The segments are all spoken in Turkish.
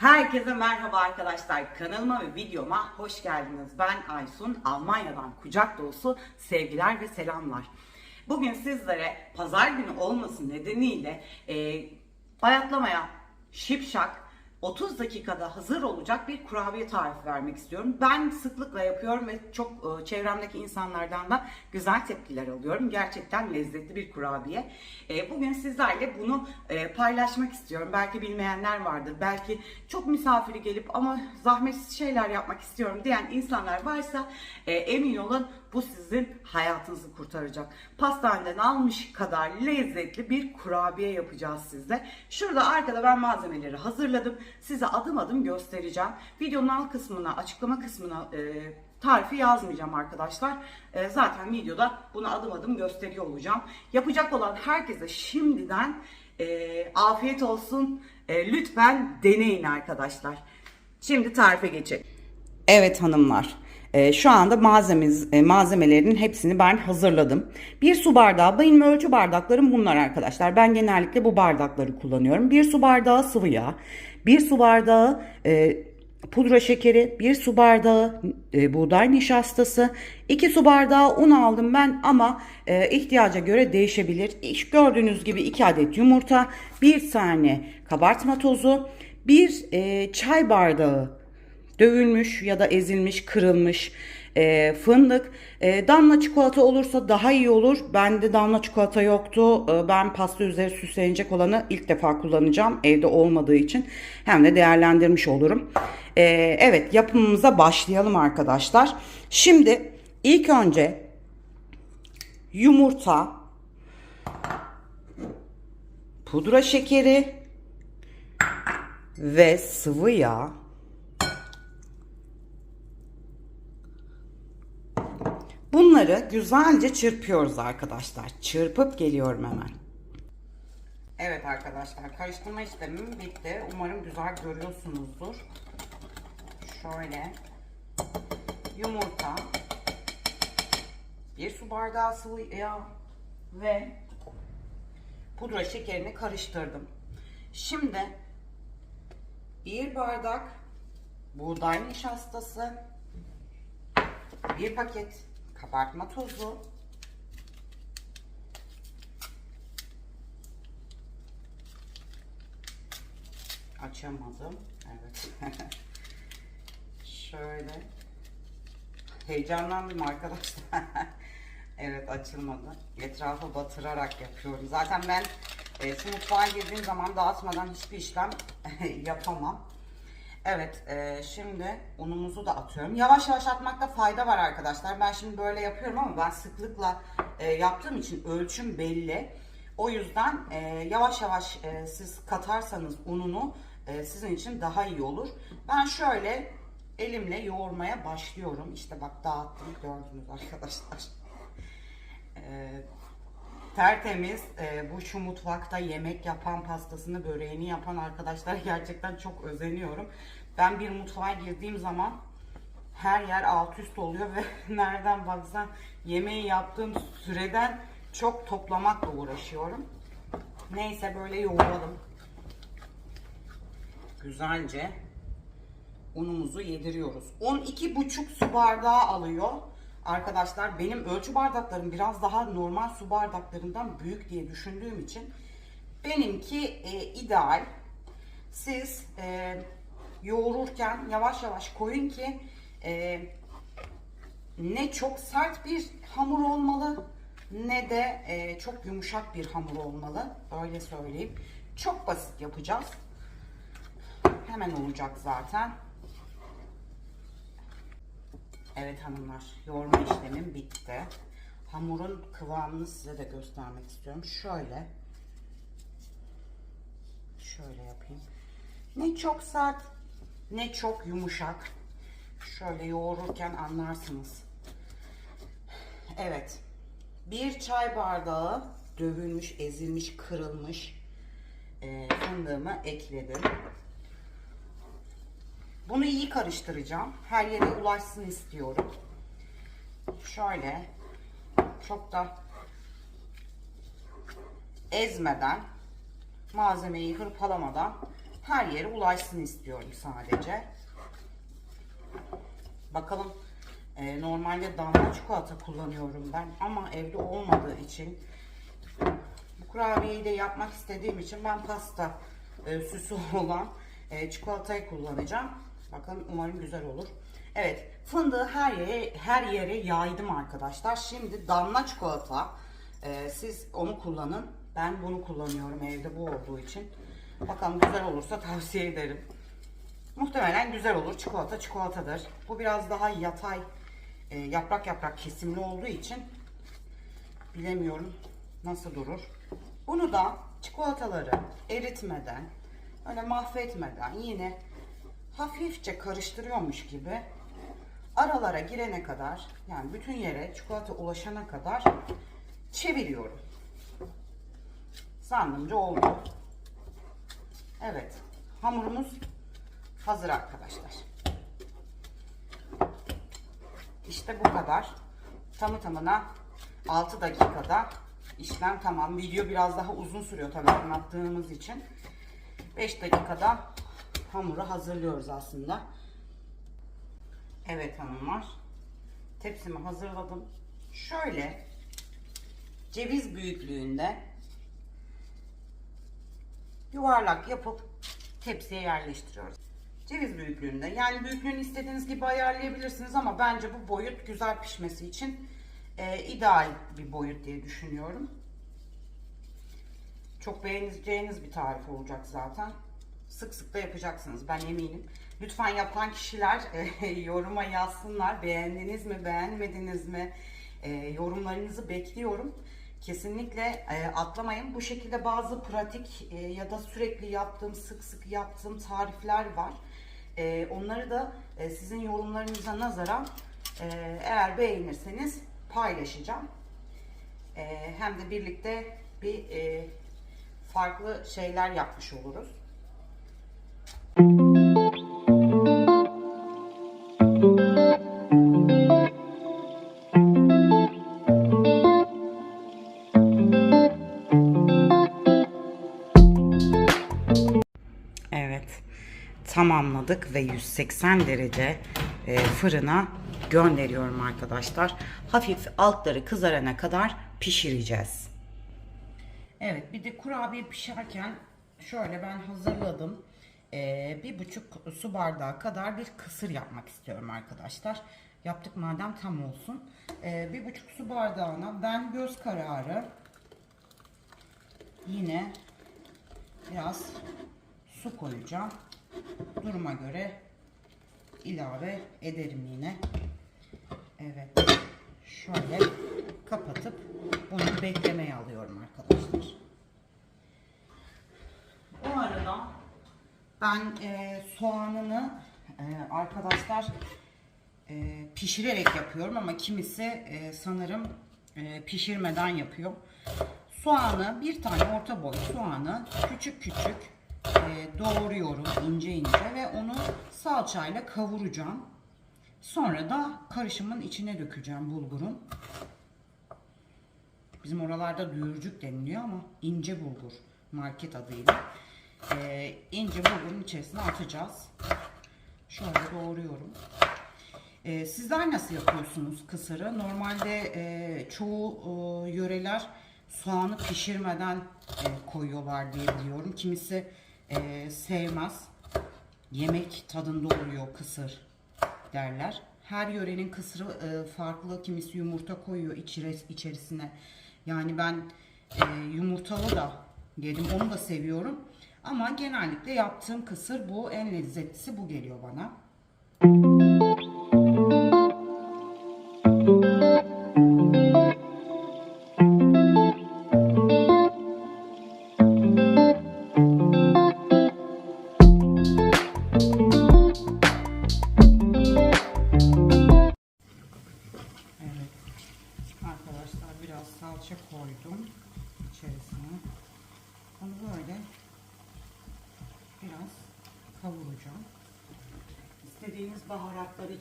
Herkese merhaba arkadaşlar. Kanalıma ve videoma hoş geldiniz. Ben Aysun. Almanya'dan kucak dolusu sevgiler ve selamlar. Bugün sizlere pazar günü olması nedeniyle e, bayatlamaya şipşak 30 dakikada hazır olacak bir kurabiye tarifi vermek istiyorum. Ben sıklıkla yapıyorum ve çok e, çevremdeki insanlardan da güzel tepkiler alıyorum. Gerçekten lezzetli bir kurabiye. E, bugün sizlerle bunu e, paylaşmak istiyorum. Belki bilmeyenler vardır. Belki çok misafiri gelip ama zahmetsiz şeyler yapmak istiyorum diyen insanlar varsa emin olun bu sizin hayatınızı kurtaracak. Pastaneden almış kadar lezzetli bir kurabiye yapacağız sizle. Şurada arkada ben malzemeleri hazırladım. Size adım adım göstereceğim. Videonun alt kısmına, açıklama kısmına e, tarifi yazmayacağım arkadaşlar. E, zaten videoda bunu adım adım gösteriyor olacağım. Yapacak olan herkese şimdiden e, afiyet olsun. E, lütfen deneyin arkadaşlar. Şimdi tarife geçelim. Evet hanımlar. E, şu anda malzememiz, e, malzemelerin hepsini ben hazırladım. Bir su bardağı, benim ölçü bardaklarım bunlar arkadaşlar. Ben genellikle bu bardakları kullanıyorum. Bir su bardağı sıvı yağ, bir su bardağı e, pudra şekeri, bir su bardağı e, buğday nişastası, iki su bardağı un aldım ben ama e, ihtiyaca göre değişebilir. İş gördüğünüz gibi iki adet yumurta, bir tane kabartma tozu, bir e, çay bardağı dövülmüş ya da ezilmiş, kırılmış e, fındık. E, damla çikolata olursa daha iyi olur. Bende damla çikolata yoktu. E, ben pasta üzeri süslenecek olanı ilk defa kullanacağım. Evde olmadığı için hem de değerlendirmiş olurum. E, evet yapımımıza başlayalım arkadaşlar. Şimdi ilk önce yumurta, pudra şekeri ve sıvı yağ Bunları güzelce çırpıyoruz arkadaşlar. Çırpıp geliyorum hemen. Evet arkadaşlar karıştırma işlemim bitti. Umarım güzel görüyorsunuzdur. Şöyle yumurta, bir su bardağı sıvı yağ ve pudra şekerini karıştırdım. Şimdi bir bardak buğday nişastası, bir paket kabartma tozu, açamadım. Evet. Şöyle. Heyecanlandım arkadaşlar. evet açılmadı. Etrafı batırarak yapıyorum. Zaten ben e, şu mutfağa girdiğim zaman dağıtmadan hiçbir işlem yapamam. Evet e, şimdi unumuzu da atıyorum. Yavaş yavaş atmakta fayda var arkadaşlar. Ben şimdi böyle yapıyorum ama ben sıklıkla e, yaptığım için ölçüm belli. O yüzden e, yavaş yavaş e, siz katarsanız ununu e, sizin için daha iyi olur. Ben şöyle elimle yoğurmaya başlıyorum. İşte bak dağıttım gördünüz arkadaşlar. E, tertemiz e, bu şu mutfakta yemek yapan pastasını böreğini yapan arkadaşlar gerçekten çok özeniyorum. Ben bir mutfağa girdiğim zaman her yer alt üst oluyor ve nereden baksan yemeği yaptığım süreden çok toplamakla uğraşıyorum. Neyse böyle yoğuralım. Güzelce unumuzu yediriyoruz. 12,5 su bardağı alıyor. Arkadaşlar benim ölçü bardaklarım biraz daha normal su bardaklarından büyük diye düşündüğüm için benimki e, ideal. Siz e, yoğururken yavaş yavaş koyun ki e, ne çok sert bir hamur olmalı ne de e, çok yumuşak bir hamur olmalı. Öyle söyleyeyim. Çok basit yapacağız. Hemen olacak zaten. Evet hanımlar, yoğurma işlemim bitti. Hamurun kıvamını size de göstermek istiyorum. Şöyle. Şöyle yapayım. Ne çok sert, ne çok yumuşak. Şöyle yoğururken anlarsınız. Evet. Bir çay bardağı dövülmüş, ezilmiş, kırılmış e, fındığımı ekledim. Bunu iyi karıştıracağım. Her yere ulaşsın istiyorum. Şöyle çok da ezmeden malzemeyi hırpalamadan her yere ulaşsın istiyorum sadece. Bakalım e, normalde damla çikolata kullanıyorum ben ama evde olmadığı için bu kurabiyeyi de yapmak istediğim için ben pasta e, süsü olan e, çikolatayı kullanacağım. Bakın umarım güzel olur. Evet fındığı her yere her yere yaydım arkadaşlar. Şimdi damla çikolata e, siz onu kullanın. Ben bunu kullanıyorum evde bu olduğu için. Bakalım güzel olursa tavsiye ederim. Muhtemelen güzel olur. Çikolata çikolatadır. Bu biraz daha yatay e, yaprak yaprak kesimli olduğu için bilemiyorum nasıl durur. Bunu da çikolataları eritmeden öyle mahvetmeden yine hafifçe karıştırıyormuş gibi aralara girene kadar yani bütün yere çikolata ulaşana kadar çeviriyorum. Zannımca oldu. Evet. Hamurumuz hazır arkadaşlar. İşte bu kadar. Tamı tamına 6 dakikada işlem tamam. Video biraz daha uzun sürüyor tabii anlattığımız için. 5 dakikada hamuru hazırlıyoruz aslında. Evet hanımlar. Tepsimi hazırladım. Şöyle ceviz büyüklüğünde yuvarlak yapıp tepsiye yerleştiriyoruz. Ceviz büyüklüğünde. Yani büyüklüğünü istediğiniz gibi ayarlayabilirsiniz ama bence bu boyut güzel pişmesi için e, ideal bir boyut diye düşünüyorum. Çok beğeneceğiniz bir tarif olacak zaten. Sık sık da yapacaksınız ben eminim. Lütfen yapan kişiler e, yoruma yazsınlar. Beğendiniz mi, beğenmediniz mi? E, yorumlarınızı bekliyorum. Kesinlikle e, atlamayın. Bu şekilde bazı pratik e, ya da sürekli yaptığım, sık sık yaptığım tarifler var. E, onları da e, sizin yorumlarınıza nazaran e, eğer beğenirseniz paylaşacağım. E, hem de birlikte bir e, farklı şeyler yapmış oluruz. Tamamladık ve 180 derece e, fırına gönderiyorum arkadaşlar. Hafif altları kızarana kadar pişireceğiz. Evet bir de kurabiye pişerken şöyle ben hazırladım. E, bir buçuk su bardağı kadar bir kısır yapmak istiyorum arkadaşlar. Yaptık madem tam olsun. E, bir buçuk su bardağına ben göz kararı yine biraz su koyacağım. Duruma göre ilave ederim yine. Evet. Şöyle kapatıp bunu beklemeye alıyorum arkadaşlar. O arada ben e, soğanını e, arkadaşlar e, pişirerek yapıyorum ama kimisi e, sanırım e, pişirmeden yapıyor. Soğanı bir tane orta boy soğanı küçük küçük e, doğruyorum ince ince ve onu salçayla kavuracağım. Sonra da karışımın içine dökeceğim bulgurun. Bizim oralarda düğürcük deniliyor ama ince bulgur market adıyla. E, ince bulgurun içerisine atacağız. Şöyle doğruyorum. E, sizler nasıl yapıyorsunuz kısırı? Normalde e, çoğu e, yöreler soğanı pişirmeden e, koyuyorlar diye biliyorum. Kimisi e, sevmez. Yemek tadında oluyor kısır derler. Her yörenin kısırı e, farklı. Kimisi yumurta koyuyor içeri- içerisine. Yani ben e, yumurtalı da yedim. Onu da seviyorum. Ama genellikle yaptığım kısır bu. En lezzetlisi bu geliyor bana.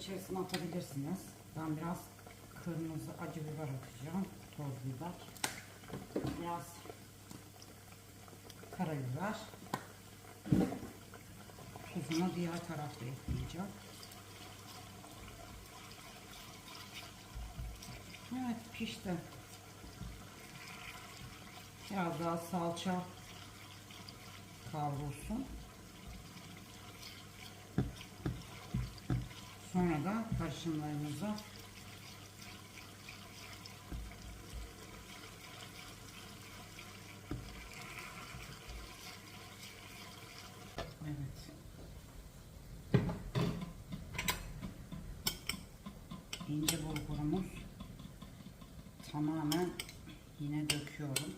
İçerisine atabilirsiniz. Ben biraz kırmızı acı biber atacağım. Toz biber. Biraz karabiber. Tuzunu diğer tarafta ekleyeceğim. Evet pişti. Biraz daha salça kavrulsun. Sonra da karışımlarımızı Evet. İnce bulgurumuz tamamen yine döküyorum.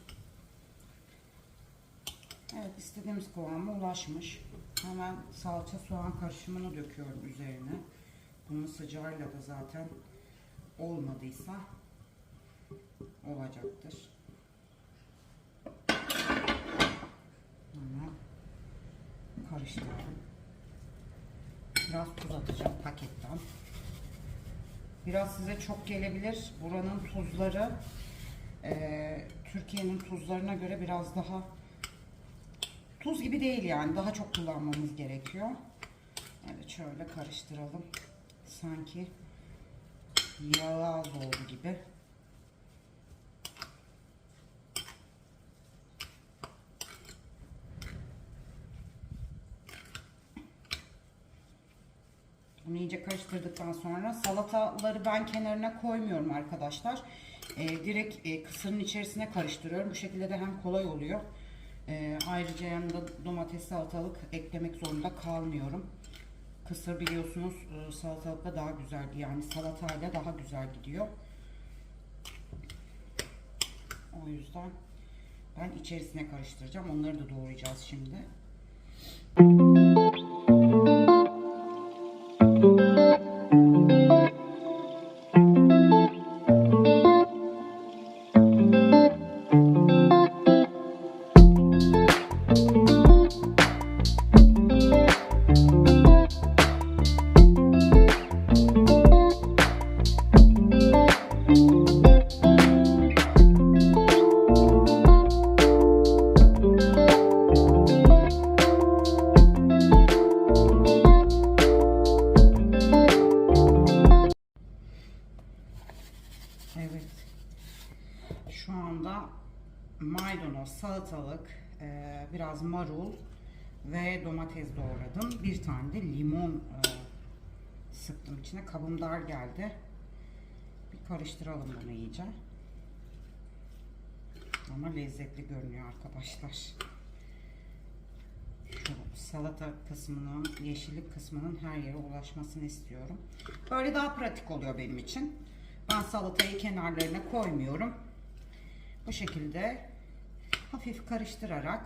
Evet istediğimiz kıvama ulaşmış. Hemen salça soğan karışımını döküyorum üzerine. Bunun sıcağıyla da zaten olmadıysa olacaktır. Hemen karıştıralım. Biraz tuz atacağım paketten. Biraz size çok gelebilir. Buranın tuzları eee, Türkiye'nin tuzlarına göre biraz daha tuz gibi değil yani. Daha çok kullanmamız gerekiyor. Evet şöyle karıştıralım. Sanki yağı az oldu gibi. Bunu iyice karıştırdıktan sonra salataları ben kenarına koymuyorum arkadaşlar. Ee, direkt e, kısırın içerisine karıştırıyorum. Bu şekilde de hem kolay oluyor. Ee, ayrıca yanında domates salatalık eklemek zorunda kalmıyorum. Kısır biliyorsunuz e, salatalıkla daha güzel yani salatayla daha güzel gidiyor. O yüzden ben içerisine karıştıracağım. Onları da doğrayacağız şimdi. Evet. Domates doğradım. Bir tane de limon e, sıktım içine. Kabım dar geldi. Bir karıştıralım bunu iyice. Ama lezzetli görünüyor arkadaşlar. Salata kısmının, yeşillik kısmının her yere ulaşmasını istiyorum. Böyle daha pratik oluyor benim için. Ben salatayı kenarlarına koymuyorum. Bu şekilde hafif karıştırarak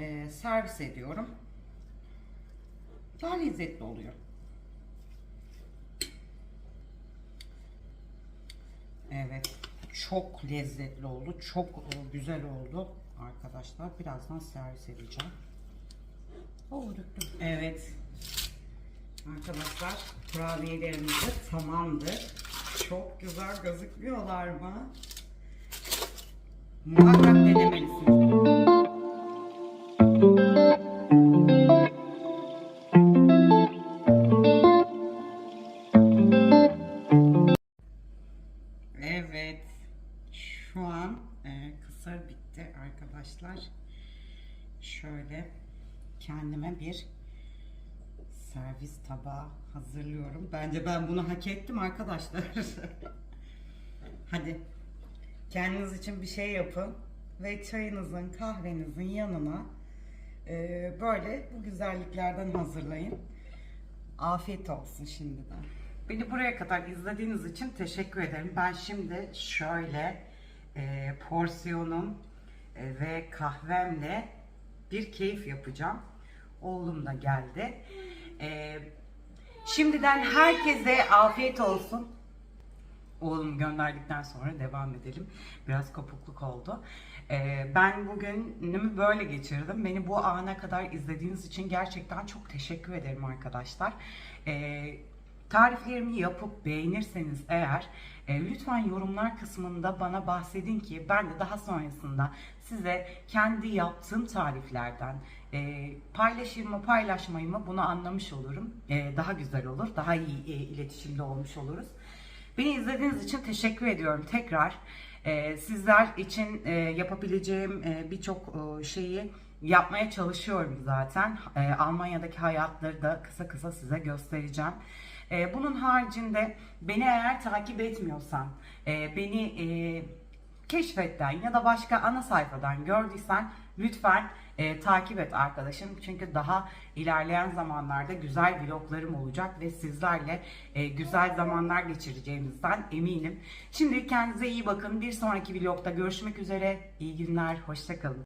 e, servis ediyorum. Daha lezzetli oluyor. Evet. Çok lezzetli oldu. Çok e, güzel oldu arkadaşlar. Birazdan servis edeceğim. Oo, döktüm. Evet. Arkadaşlar kurabiyelerimiz de tamamdır. Çok güzel gözükmüyorlar mı? Muhakkak denemelisiniz. Bence ben bunu hak ettim arkadaşlar. Hadi kendiniz için bir şey yapın ve çayınızın, kahvenizin yanına e, böyle bu güzelliklerden hazırlayın. Afiyet olsun şimdiden. Beni buraya kadar izlediğiniz için teşekkür ederim. Ben şimdi şöyle e, porsiyonum e, ve kahvemle bir keyif yapacağım. Oğlum da geldi. E, şimdiden herkese afiyet olsun. Oğlum gönderdikten sonra devam edelim. Biraz kopukluk oldu. Ee, ben bugünümü böyle geçirdim. Beni bu ana kadar izlediğiniz için gerçekten çok teşekkür ederim arkadaşlar. Ee, Tariflerimi yapıp beğenirseniz eğer e, lütfen yorumlar kısmında bana bahsedin ki ben de daha sonrasında size kendi yaptığım tariflerden e, paylaşır mı paylaşmayı mı bunu anlamış olurum. E, daha güzel olur, daha iyi e, iletişimde olmuş oluruz. Beni izlediğiniz için teşekkür ediyorum tekrar. E, sizler için e, yapabileceğim e, birçok e, şeyi yapmaya çalışıyorum zaten. E, Almanya'daki hayatları da kısa kısa size göstereceğim. E, bunun haricinde beni eğer takip etmiyorsan, e, beni e, keşfetten ya da başka ana sayfadan gördüysen lütfen e, takip et arkadaşım. Çünkü daha ilerleyen zamanlarda güzel vloglarım olacak ve sizlerle e, güzel zamanlar geçireceğimizden eminim. Şimdi kendinize iyi bakın. Bir sonraki vlogda görüşmek üzere. İyi günler, hoşçakalın.